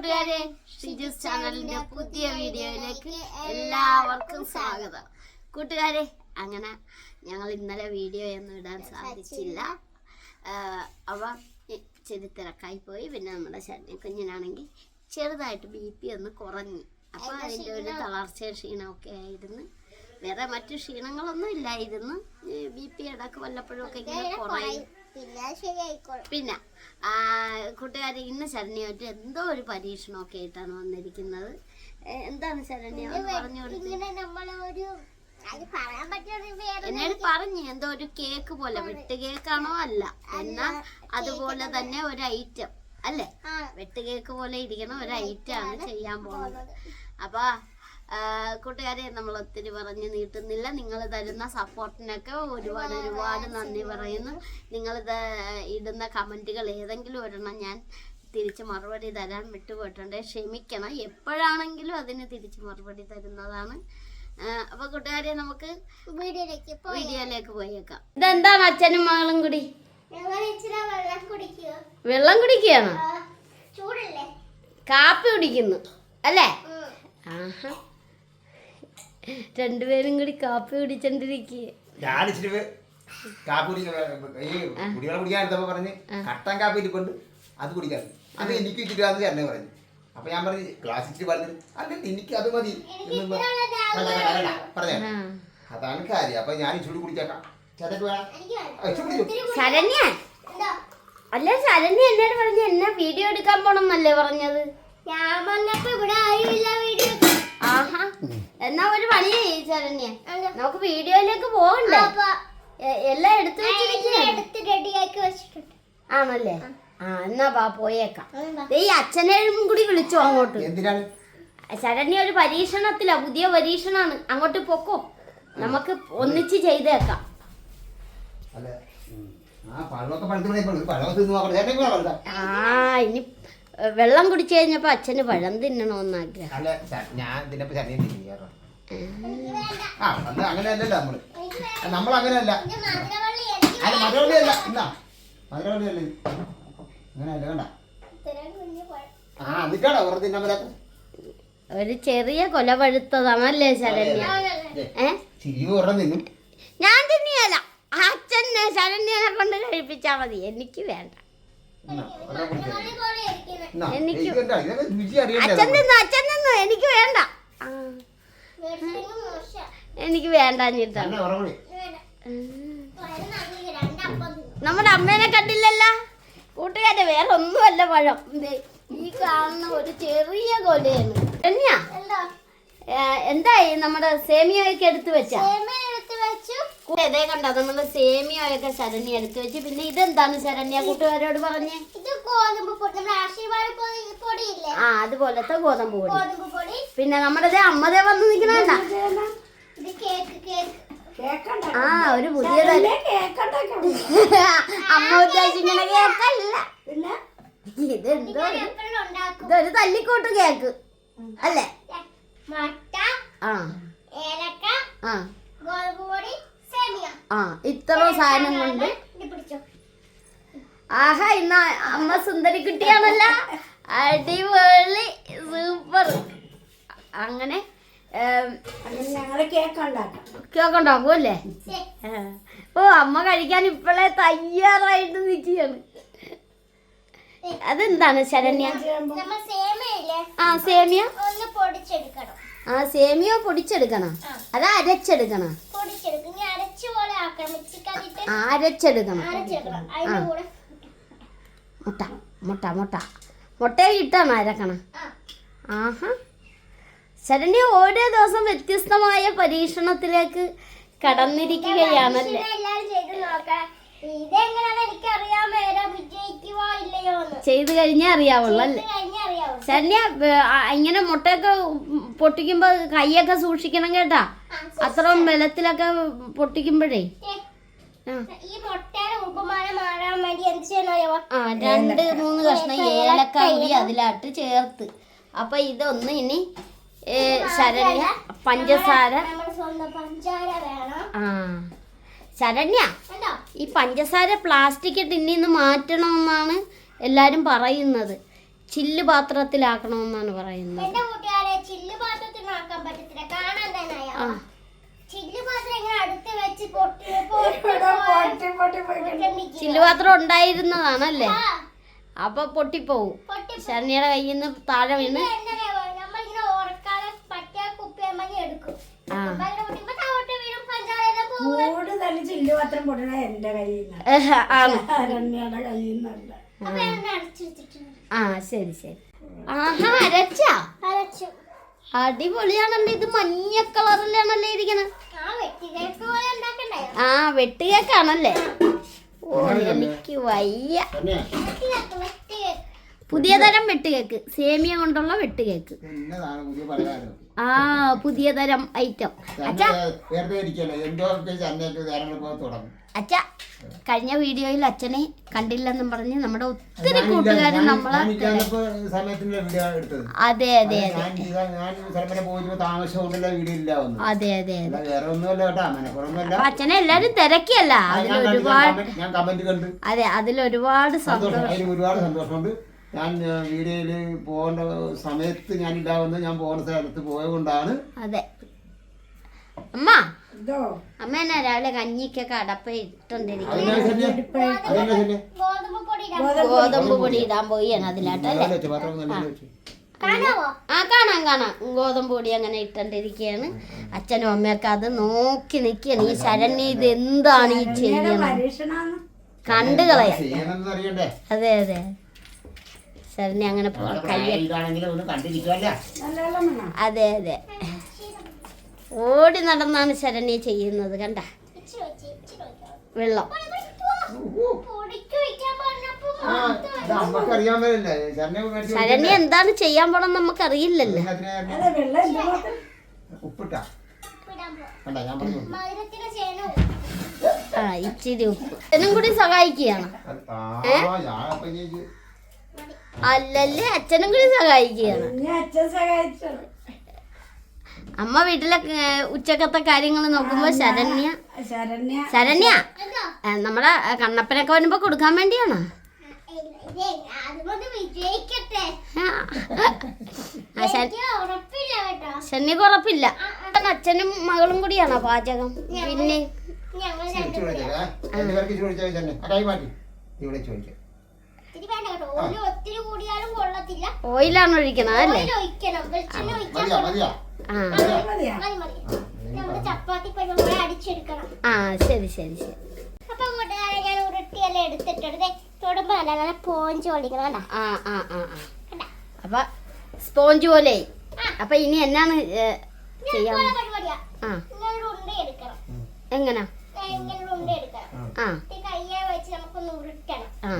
കൂട്ടുകാരെ ഷിജുസ് ചാനലിന്റെ പുതിയ വീഡിയോയിലേക്ക് എല്ലാവർക്കും സ്വാഗതം. കൂട്ടുകാരെ അങ്ങനെ ഞങ്ങൾ ഇന്നലെ വീഡിയോ ഒന്നും ഇടാൻ സാധിച്ചില്ല. അവ ഇച്ചിരി തിരക്കായി പോയി. പിന്നെ നമ്മുടെ ശനി കുഞ്ഞിനാണെങ്കിൽ ചെറുതായിട്ട് ബി പി ഒന്ന് കുറഞ്ഞു. അപ്പോൾ അതിന്റെ ഒരു തളർച്ച ക്ഷീണമൊക്കെ ആയിരുന്നു. വേറെ മറ്റു ക്ഷീണങ്ങളൊന്നും ഇല്ലായിരുന്നു. ബി പി ഇടയ്ക്ക് വല്ലപ്പോഴും ഒക്കെ ഇങ്ങനെ കുറയും. പിന്നെ കൂട്ടുകാരെ ഇന്ന് ശരണ്യമായിട്ട് എന്തോ ഒരു പരീക്ഷണമൊക്കെ ആയിട്ടാണ് വന്നിരിക്കുന്നത്. എന്താണ് ശരണ്യ? പറഞ്ഞു എന്നോട് പറഞ്ഞു എന്തോ ഒരു കേക്ക് പോലെ വെട്ട് കേക്കാണോ അല്ല. എന്നാ അതുപോലെ തന്നെ ഒരു ഐറ്റം അല്ലേ? വെട്ട് കേക്ക് പോലെ ഇരിക്കണ ഒരു ഐറ്റം ആണ് ചെയ്യാൻ പോകുന്നത്. അപ്പൊ കൂട്ടുകാരെ നമ്മൾ ഒത്തിരി പറഞ്ഞ് നീട്ടുന്നില്ല. നിങ്ങൾ തരുന്ന സപ്പോർട്ടിനൊക്കെ ഒരുപാട് ഒരുപാട് നന്ദി പറയുന്നു. നിങ്ങൾ ഇടുന്ന കമന്റുകൾ ഏതെങ്കിലും ഒരെണ്ണം ഞാൻ തിരിച്ച് മറുപടി തരാൻ വിട്ടുപോയിട്ടുണ്ട്. ക്ഷമിക്കണം. എപ്പോഴാണെങ്കിലും അതിന് തിരിച്ച് മറുപടി തരുന്നതാണ്. അപ്പൊ കൂട്ടുകാരെ നമുക്ക് വീഡിയോയിലേക്ക് വീഡിയോയിലേക്ക് പോയേക്കാം. ഇതെന്താ അച്ഛനും മകളും കൂടി? വെള്ളം കുടിക്കുക. വെള്ളം കുടിക്കുകയാണോ? ചൂടല്ലേ? കാപ്പി കുടിക്കുന്നു. അല്ലേ? ആഹാ. രണ്ടുപേരും കൂടി കാപ്പി കുടിച്ചോണ്ടിരിക്കുക ഞാൻ ഇച്ചിരി കാപ്പി കുടിക്ക ഈ കുടികളെ കുടിക്കാൻ എടുത്തപ്പോ പറഞ്ഞ് കട്ടൻ കാപ്പി ഇരിക്കൊണ്ട് അത് കുടിക്കാൻ. അത് എനിക്ക് ഇച്ചിരി അത് ചേട്ടനെ പറഞ്ഞു. അപ്പൊ ഞാൻ പറഞ്ഞു ഗ്ലാസ് ഇച്ചിരി പറഞ്ഞു അല്ല എനിക്ക് അത് മതി. എന്ന് പറഞ്ഞേ. അതാണ് കാര്യം. അപ്പൊ ഞാൻ ഇച്ചിരി കുടിച്ചേക്കാം. ചേട്ടക്ക് വേണം? ശരണ്യ. അല്ല ശരണ്യ എന്നോട് പറഞ്ഞു എന്നെ വീഡിയോ എടുക്കാൻ പോണെന്നല്ലേ പറഞ്ഞത്? ഞാൻ വന്നപ്പോ ഇവിടെ ആരുമില്ല വീഡിയോ ശരണ്യ നമുക്ക് വീഡിയോയിലേക്ക് പോകണ്ടേ? അപ്പൊ എ- എല്ലാം എടുത്തു വെച്ചിരിക്കുക എടുത്ത് റെഡിയാക്കി വെച്ചിട്ടുണ്ട്. ആണല്ലേ? ആ. എന്നാ വാ പോയേക്കാം. ദേ ഈ അച്ഛനെയും കൂടി വിളിച്ചോ അങ്ങോട്ട്. ശരണ്യ ഒരു പരീക്ഷണത്തിലാ പുതിയ പരീക്ഷണാണ്. അങ്ങോട്ട് പൊക്കോ. നമുക്ക് ഒന്നിച്ച് ചെയ്തേക്കാം. ആ ഇനി വെള്ളം കുടിച്ചു കഴിഞ്ഞപ്പോ അച്ഛന് പഴം തിന്നണോന്ന് ആഗ്രഹം. അല്ല ആ അന്ന് അങ്ങനെയല്ലല്ലോ നമ്മൾ. നമ്മൾ അങ്ങനെയല്ല ഇത് മധുരവള്ളി അല്ല എന്നാ മധുരവള്ളിയല്ല? ഇത്. അങ്ങനെയല്ല വേണ്ട ആ എന്നിട്ടാണോ വെറുതെ തിന്നാൻ പറ്റാത്ത. ഒരു ചെറിയ കൊല പഴുത്തതാണല്ലേ ശരണ്യ? ഏ? ചിരി ഒരെണ്ണം തിന്നും. ഞാൻ തിന്നിയല്ല. അച്ഛനെ ശരണ്യനെ കൊണ്ട് കഴിപ്പിച്ചാ മതി. എനിക്ക് വേണ്ട. മധുരവള്ളി എനിക്ക് അച്ഛൻ? തിന്നു? അച്ഛൻ തിന്നു? എനിക്ക് വേണ്ട. ആ. എനിക്ക്. വേണ്ട. നമ്മുടെ അമ്മേനെ കണ്ടില്ലല്ല? കൂട്ടുകാരെ വേറെ ഒന്നുമല്ല പഴം. ദേ, ഈ കാണുന്ന ഒരു ചെറിയ കൊലയാണ്. എന്നാ എന്താ? എന്തായി നമ്മുടെ സേമിയൊക്കെ എടുത്തു വെച്ചാ? വെച്ചു. ഇതേ കണ്ടോ? നമ്മൾ സേമിയൊക്കെ ശരണ്യ എടുത്തു വെച്ച്. പിന്നെ ഇതെന്താണ് ശരണ്യ കൂട്ടുകാരോട് പറഞ്ഞേ. ഇത് ഗോതമ്പ് പൊടി. നമ്മുടെ ആശീർവാദ പൊടി പൊടിയില്ലേ? ആ അതുപോലത്തെ ഗോതമ്പ് പൊടി. ഗോതമ്പ് പൊടി. പിന്നെ നമ്മുടെ ദേ അമ്മതേ വന്ന് നിക്കണ ഇത് കേക്ക് കേക്ക്. ആ ഒരു പുതിയ. അമ്മ ഉദ്ദേശിക്കണ കേക്കല്ല. ഇതെന്തോ ഇതൊരു തല്ലിക്കോട്ട് കേക്ക്. അല്ലേ? മുട്ട ആ. ഏലക്ക ആ. ആ ഇത്ര സാധനം കൊണ്ട് ആഹാ ഇന്ന അമ്മ സുന്ദരി കുട്ടിയാണല്ല അടിപൊളി സൂപ്പർ. അങ്ങനെ ഞങ്ങൾ കേക്ക് ഉണ്ടാക്കാം. അല്ലേ? ഓ അമ്മ കഴിക്കാൻ ഇപ്പോഴേ തയ്യാറായിട്ട് നിൽക്കുകയാണ് അതെന്താണ് ശരണ്യ? ആ സേമിയ. ഒന്ന് പൊടിച്ചെടുക്കണം. ആ സേമിയ പൊടിച്ചെടുക്കണം. അത് അരച്ചെടുക്കണം. അരച്ചെടുക്കണം. മുട്ട മുട്ട മുട്ട. മുട്ടയിൽ ഇട്ടാണ് അരക്കണം. ആഹ. ശരണ്യ ഓരോ ദിവസം വ്യത്യസ്തമായ പരീക്ഷണത്തിലേക്ക് കടന്നിരിക്കുകയാണല്ലേ? ചെയ്ത് കഴിഞ്ഞാ അറിയാവുള്ളൂ അല്ലേ? ശരണ്യ ഇങ്ങനെ മുട്ടയൊക്കെ പൊട്ടിക്കുമ്പോ കൈയൊക്കെ സൂക്ഷിക്കണം കേട്ടാ. അത്രയും ബലത്തിലൊക്കെ പൊട്ടിക്കുമ്പോഴേ. ഈ മുട്ടയുടെ ഉപമാനം മാറാൻ വേണ്ടി എന്ത് ചെയ്യണോ ആ രണ്ട് മൂന്ന് കഷ്ണം ഏലക്ക കൂടി അതിലാട്ട് ചേർത്ത്. അപ്പൊ ഇതൊന്ന് ഇനി ശരണ്യ പഞ്ചസാര. നമ്മുടെ സ്വന്തം പഞ്ചാര വേണം. ആ. ശരണ്യ ഈ പഞ്ചസാര പ്ലാസ്റ്റിക് ടിന്നിൽ നിന്ന് മാറ്റണമെന്നാണ് എല്ലാരും പറയുന്നത്. ചില്ല് പാത്രത്തിലാക്കണമെന്നാണ് പറയുന്നത്. ചില്ല് പാത്രം ഉണ്ടായിരുന്നതാണല്ലേ? അപ്പൊ പൊട്ടിപ്പോവും. ശരണ്യയുടെ കയ്യിൽ നിന്ന് താഴെ വീണ്. ആ. അപ്പൊ അങ്ങനെ പൊട്ടിക്കുമ്പോ താഴോട്ട് വീഴും പഞ്ചായത്ത് പോകും കൂടുതൽ ചില്ല് പാത്രം പൊട്ടണ എന്റെ കയ്യിൽ നിന്ന് നിന്നല്ല ആ ശരി ശരി. ആഹാ അരച്ചാ? അരച്ചു. അടിപൊളിയാണല്ലോ ഇത്. മഞ്ഞ കളറിലാണല്ലേ ഇരിക്കണ. ആ വെട്ടുകേക്കാണല്ലേ ഓ എനിക്ക് വയ്യ. പുതിയ തരം വെട്ടുകേക്ക് സേമിയ കൊണ്ടുള്ള വെട്ടുകേക്ക് ആ പുതിയ തരം ഐറ്റം. അച്ഛാ. വെറുതെ ഇരിക്കല്ലേ? എന്തോ ചന്നയൊക്കെ കാര്യങ്ങളൊക്കെ തുടങ്ങും. അച്ഛ കഴിഞ്ഞ വീഡിയോയിൽ അച്ഛനെ കണ്ടില്ലെന്നും പറഞ്ഞ് നമ്മുടെ ഒത്തിരി കൂട്ടുകാരൻ നമ്മളെ അതെ അതെ അതെ അതെ. അച്ഛനെ എല്ലാരും തിരക്കിയല്ല. അതിലൊരുപാട് അതിൽ ഒരുപാട് അതെ അതിൽ ഒരുപാട് സന്തോഷം. ഒരുപാട് സന്തോഷമുണ്ട്. ഞാൻ വീഡിയോയിൽ പോകേണ്ട സമയത്ത് ഞാൻ ഇല്ലാവുന്ന ഞാൻ പോകുന്ന സ്ഥലത്ത് പോയതുകൊണ്ടാണ്. അതെ. അമ്മ അമ്മ എന്നാ രാവിലെ കഞ്ഞിക്കൊക്കെ അടപ്പ ഗോതമ്പ് പൊടി ഇടാം. ഗോതമ്പ് പൊടി ഇടാൻ പോയി അതിലാട്ടല്ലേ ആ. കാണാം കാണാം. ഗോതമ്പ് പൊടി അങ്ങനെ ഇട്ടോണ്ടിരിക്കുകയാണ് അച്ഛനും അമ്മയൊക്കെ അത് നോക്കി നിൽക്കുകയാണ്. ഈ ശരണ്യ ഇത് എന്താണ് ഈ ചെയ്യുന്നത്? കണ്ടു കളയാം അതെ അതെ. ശരണ്യ അങ്ങനെ അതെ അതെ. ഓടി നടന്നാണ് ശരണ്യ ചെയ്യുന്നത് കണ്ട. വെള്ളം. ശരണ്യ എന്താണ് ചെയ്യാൻ പോണെന്ന് നമുക്ക് അറിയില്ലല്ലോ ആ ഇച്ചിരി ഉപ്പ്. എന്നും കൂടി സഹായിക്കുകയാണ്. അത് അല്ലല്ലേ അച്ഛനും കൂടി സഹായിക്കുകയാണ്. അച്ഛൻ അമ്മ വീട്ടിലെ ഉച്ചക്കത്തെ കാര്യങ്ങൾ നോക്കുമ്പോ ശരണ്യ. ശരണ്യ. ശരണ്യ നമ്മുടെ കണ്ണപ്പനൊക്കെ വരുമ്പോ കൊടുക്കാൻ വേണ്ടിയാണ്? അതുകൊണ്ട് വിജയിക്കട്ടെ എനിക്ക് ഉറപ്പില്ല കേട്ടോ ശരണ്യക്ക് ഉറപ്പില്ല. അച്ഛനും മകളും കൂടിയാണോ പാചകം? പിന്നെ? ഞങ്ങൾ തന്നെ ആ കൈ മാറ്റി. ഇവിടെ ചോദിക്കാം. ഓയിലാണ് ഒഴിക്കണത് അല്ലേ? ഒഴിക്കണം. മതിയാ ആ. ശരി ശരി ശരി. അപ്പൊ ഞാൻ ഉരുട്ടിയെല്ലാം എടുത്തിട്ടുണ്ട്. തൊടുമ്പോ നല്ല നല്ല പോഞ്ച് പൊളിക്കണം കണ്ടാ? ആ ആ ആ അപ്പൊ സ്പോഞ്ച് പോലെ. അപ്പൊ ഇനി എന്നാണ് ചെയ്യാൻ? ആ. എങ്ങനാ? ആ. കയ്യെ വെച്ച് നമുക്കൊന്ന് ഉരുട്ടണം. ആ.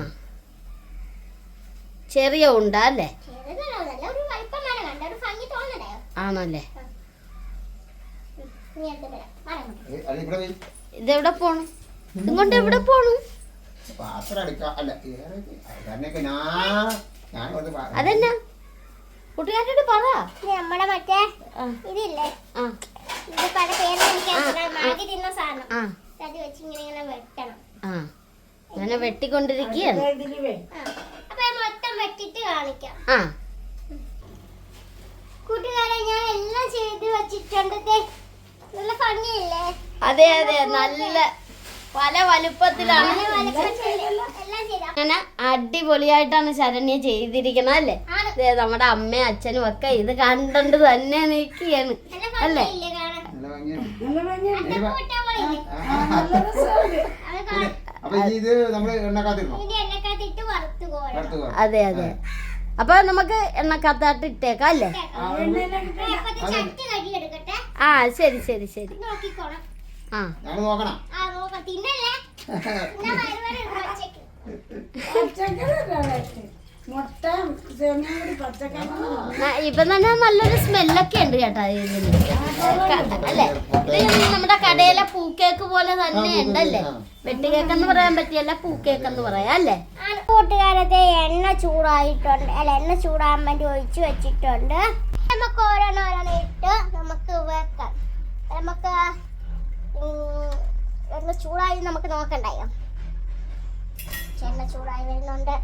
ചെറിയ ഉണ്ട അല്ലേ? ഒരു വലിപ്പം വേണം കണ്ട. ഒരു ആണല്ലേ? ഇതെവിടെ പോണു? ഇതുകൊണ്ട് എവിടെ പോണു? അതെന്നാ. കൂട്ടുകാരോട് പറ. നമ്മുടെ മറ്റേ ഇതില്ലേ? ആ. ഇത് പല പേര് എനിക്ക് മാഗി തിന്ന സാധനം. ആ. അത് വെച്ച് ഇങ്ങനെ ഇങ്ങനെ വെട്ടണം. ആ. അങ്ങനെ വെട്ടിക്കൊണ്ടിരിക്കുകയാണ് ഇതിൽ വേ ആ. അപ്പൊ ഞാൻ മൊത്തം വെട്ടിട്ട് കാണിക്കാം ആ. കൂട്ടുകാരെ ഞാൻ എല്ലാം ചെയ്ത് വെച്ചിട്ടുണ്ട് ദേ, നല്ല ഭംഗിയില്ലേ? അതെ അതെ നല്ല പല വലുപ്പത്തിലാണ്. അങ്ങനെ അടിപൊളിയായിട്ടാണ് ശരണ്യ ചെയ്തിരിക്കുന്നത് അല്ലേ? അതെ ദേ നമ്മുടെ അമ്മയും അച്ഛനും ഒക്കെ ഇത് കണ്ടോണ്ട് തന്നെ നിൽക്കുകയാണ് അല്ലേ? അതെ അതെ അപ്പൊ നമുക്ക് എണ്ണക്കത്താട്ട് ഇട്ടേക്കാം അല്ലേ? ആ ശരി ശരി ശരി. ആ. നോക്കണം. ഇപ്പൊ തന്നെ നല്ലൊരു സ്മെല്ലൊക്കെ ഉണ്ട് കേട്ടോ ഇതിന് അല്ലേ? ഇത് നമ്മുടെ കടയിലെ പൂക്കേക്ക് പോലെ തന്നെ ഉണ്ടല്ലേ വെട്ടുകേക്ക് എന്ന് പറയാൻ പറ്റിയല്ല പൂക്കേക്ക് എന്ന് പറയാം അല്ലേ? കൂട്ടുകാരത്തെ എണ്ണ ചൂടായിട്ടുണ്ട്. അല്ല എണ്ണ ചൂടാൻ വേണ്ടി ഒഴിച്ചു വെച്ചിട്ടുണ്ട്. നമുക്ക് ഓരോന്ന് ഓരോന്ന് ഇട്ട് നമുക്ക് വെക്കാം. നമുക്ക് എണ്ണ ചൂടായി നമുക്ക് നോക്കണ്ടായോ? എണ്ണ ചൂടായി വരുന്നുണ്ട്.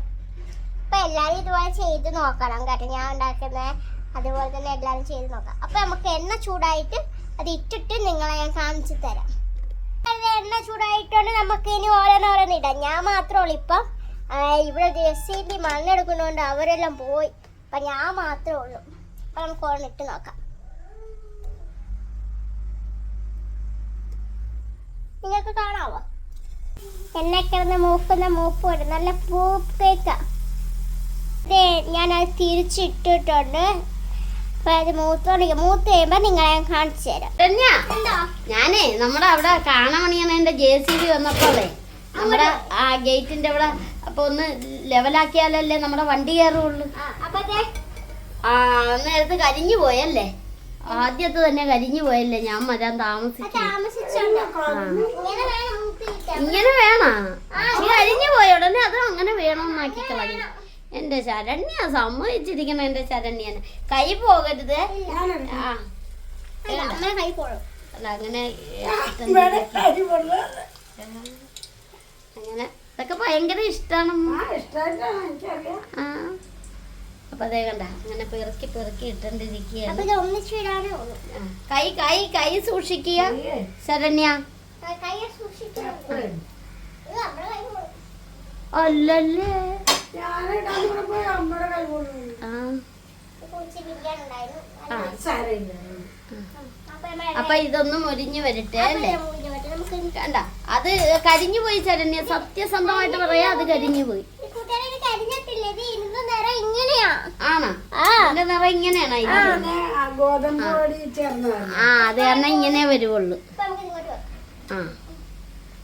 അപ്പൊ എല്ലാരും ഇതുപോലെ ചെയ്ത് നോക്കണം കേട്ടോ. ഞാൻ ഉണ്ടാക്കുന്ന അതുപോലെ തന്നെ എല്ലാരും ചെയ്ത് നോക്കാം. അപ്പൊ നമുക്ക് എണ്ണ ചൂടായിട്ട് അത് ഇട്ടിട്ട് നിങ്ങളെ ഞാൻ കാണിച്ചു തരാം. എണ്ണ ചൂടായിട്ടുണ്ട് നമുക്ക് ഇനി ഓരോന്നോരോന്ന് ഇടാം. ഞാൻ മാത്രമുള്ളൂ ഇപ്പം. ഇവിടെ ജെസ്സിന്റെ മണ്ണെടുക്കുന്നതുകൊണ്ട് അവരെല്ലാം പോയി. അപ്പൊ ഞാൻ മാത്രമേ ഉള്ളൂ. അപ്പൊ നമുക്ക് ഓരോന്ന് ഇട്ട് നോക്കാം. നിങ്ങൾക്ക് കാണാവോ? എന്നെ കിടന്ന് മൂക്കുന്ന മൂപ്പ് വരും നല്ല പൂപ്പ് ഇതേ ഞാനത് തിരിച്ചിട്ടിട്ടുണ്ട്. അത് മൂത്തോണ്ട് മൂത്ത് കഴിയുമ്പോ നിങ്ങളെ കാണിച്ചു തരാം. ഞാനേ നമ്മുടെ അവിടെ കാണമണിയണേന്റെ ജെ സി ബി വന്നപ്പോളേ നമ്മുടെ ആ ഗേറ്റിന്റെ അവിടെ അപ്പൊ ഒന്ന് ലെവലാക്കിയാലല്ലേ നമ്മുടെ വണ്ടി കയറുള്ളൂ. ആ നേരത്ത് കരിഞ്ഞു പോയല്ലേ? ആദ്യത്തെ തന്നെ കരിഞ്ഞു പോയല്ലേ ഞാൻ വരാൻ താമസിച്ചു. ഇങ്ങനെ വേണം കരിഞ്ഞു പോയ ഉടനെ അത് അങ്ങനെ വേണമെന്നാക്കി കളഞ്ഞു. എന്റെ ശരണ്യ സമ്മതിച്ചിരിക്കണം എന്റെ ശരണ്യാണ് കൈ പോകരുത്. ആ. അങ്ങനെ അങ്ങനെ. ഇതൊക്കെ ഭയങ്കര ഇഷ്ടമാണ് ആ അപ്പൊ അതേ കണ്ട അങ്ങനെ പെറുക്കി പെറുക്കി ഇട്ടോണ്ടിരിക്കുകയാണ്. കൈ കൈ കൈ സൂക്ഷിക്കുക ശരണ്യ. അല്ലല്ലേ? അപ്പൊ ഇതൊന്നും മുരിഞ്ഞു വരട്ടെ അല്ലേ? നമുക്ക് കണ്ട അത് കരിഞ്ഞു പോയി ചരണ്യ. സത്യസന്ധമായിട്ട് പറയാ അത് കരിഞ്ഞു പോയി. ആണോ? നിറം ഇങ്ങനെയാണോ ആ അത് കാരണം ഇങ്ങനെ വരുവുള്ളൂ. ആ.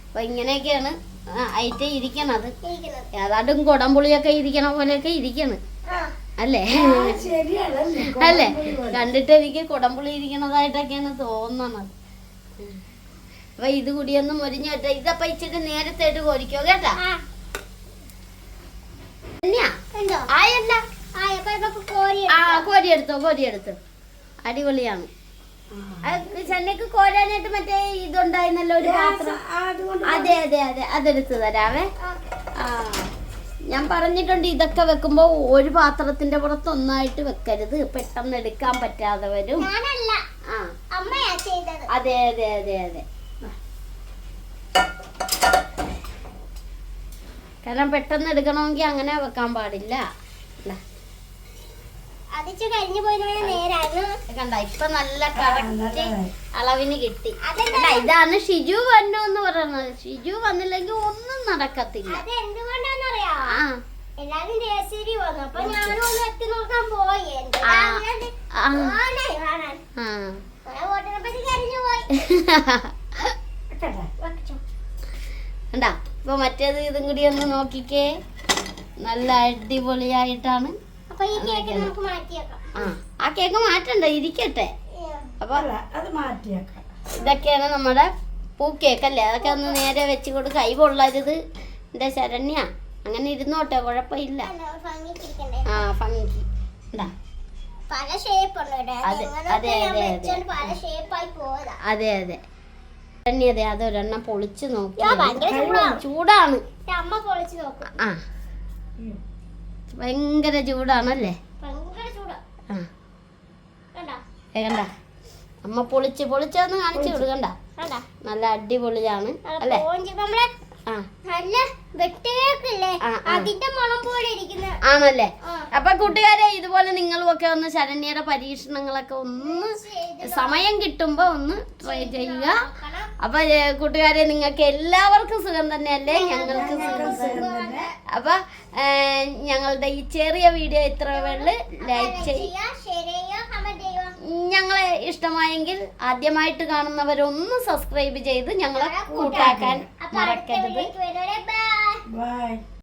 അപ്പൊ ഇങ്ങനെയൊക്കെയാണ് ഐറ്റം ഇരിക്കണത് ഏതാണ്ടും കുടംപുളിയൊക്കെ ഇരിക്കണ പോലെയൊക്കെ ഇരിക്കണ്. അല്ലേ? അല്ലേ? കണ്ടിട്ട് എനിക്ക് കുടംപുളി ഇരിക്കണതായിട്ടൊക്കെയാണ് തോന്നണത്. അപ്പൊ ഇത് കൂടിയൊന്നും മുരിഞ്ഞു കേട്ടോ ഇതപ്പൊ ഇച്ചിട്ട് നേരത്തെ ആയിട്ട് കോരിക്കോ കേട്ടാ? കോരിയെടുത്തോ കോരിയെടുത്തോ. അടിപൊളിയാണ്. ചെന്നൈക്ക് കോരാനായിട്ട് മറ്റേ ഇതുണ്ടായിരുന്നല്ലോ ഒരു പാത്രം. അതെ അതെ അതെ. അതെടുത്ത് തരാവേ. ആ. ഞാൻ പറഞ്ഞിട്ടുണ്ട് ഇതൊക്കെ വെക്കുമ്പോ ഒരു പാത്രത്തിന്റെ പുറത്ത് ഒന്നായിട്ട് വെക്കരുത്. പെട്ടെന്ന് എടുക്കാൻ പറ്റാതെ വരും. അതെ അതെ അതെ അതെ. കാരണം പെട്ടെന്ന് എടുക്കണമെങ്കിൽ അങ്ങനെ വെക്കാൻ പാടില്ല. ഇതാ, കഴിഞ്ഞു പോയിരുന്ന നേരായിരുന്നു. കണ്ട ഇപ്പൊ നല്ല കറക്റ്റ് അളവിന് കിട്ടി? ഇതാണ് ഷിജു വന്നു എന്ന് പറയുന്നത്. ഷിജു വന്നില്ലെങ്കിൽ ഒന്നും നടക്കത്തില്ല. അത് എന്തുകൊണ്ടാന്നറിയാ ആ. എല്ലാരും ജയശ്രീ വന്നു. അപ്പൊ ഞാനും ഒന്ന് എത്തി നോക്കാൻ പോയി. കണ്ടാ ഇപ്പൊ മറ്റേത് ഇതും കൂടി ഒന്ന് നോക്കിക്കേ. നല്ല അടിപൊളിയായിട്ടാണ് അപ്പൊ ഈ കേക്ക് നമുക്ക് മാറ്റിയേക്കാം. ആ ആ കേക്ക് മാറ്റണ്ട? ഇരിക്കട്ടെ. അപ്പൊ അത് മാറ്റിയേക്കാം. ഇതൊക്കെയാണ് നമ്മുടെ പൂ കേക്ക് അല്ലേ? അതൊക്കെ ഒന്ന് നേരെ വെച്ച് കൊണ്ട് കൈ പൊള്ളരുത്. എന്റെ ശരണ്യ അങ്ങനെ ഇരുന്നോട്ടെ കുഴപ്പമില്ല. ആ ഭംഗിക്ക് എന്താ പല ഷേപ്പ് അതെ, അതെ, അതെ, അതെ. അതെ. അതെ ശരണ്യ അതെ അതൊരെണ്ണം പൊളിച്ച് നോക്കി. ചൂടാണ്. ചൂടാണ് അമ്മ പൊളിച്ച് നോക്കും. ആ. ഭയങ്കര ചൂടാണല്ലേ? കണ്ടാ? അമ്മ പൊളിച്ച് പൊളിച്ചൊന്ന് കാണിച്ചു കൊടുക്കണ്ട? കണ്ടാ? നല്ല അടിപൊളിയാണ് അല്ലേ? ആണല്ലേ. അപ്പൊ കൂട്ടുകാരെ ഇതുപോലെ നിങ്ങളും ഒക്കെ ഒന്ന് ശരണ്യയുടെ പരീക്ഷണങ്ങളൊക്കെ ഒന്ന് സമയം കിട്ടുമ്പോ ഒന്ന് ട്രൈ ചെയ്യുക. അപ്പൊ കൂട്ടുകാരെ നിങ്ങൾക്ക് എല്ലാവർക്കും സുഖം തന്നെയല്ലേ? ഞങ്ങൾക്ക് സുഖം അപ്പൊ ഞങ്ങളുടെ ഈ ചെറിയ വീഡിയോ ഇത്ര വേൾ ലൈക്ക് ചെയ്യും. ചെയ്യുക. ഞങ്ങളെ ഇഷ്ടമായെങ്കിൽ ആദ്യമായിട്ട് കാണുന്നവരൊന്ന് സബ്സ്ക്രൈബ് ചെയ്ത് ഞങ്ങളെ കൂട്ടാക്കാൻ. മറക്കരുത്. ബൈ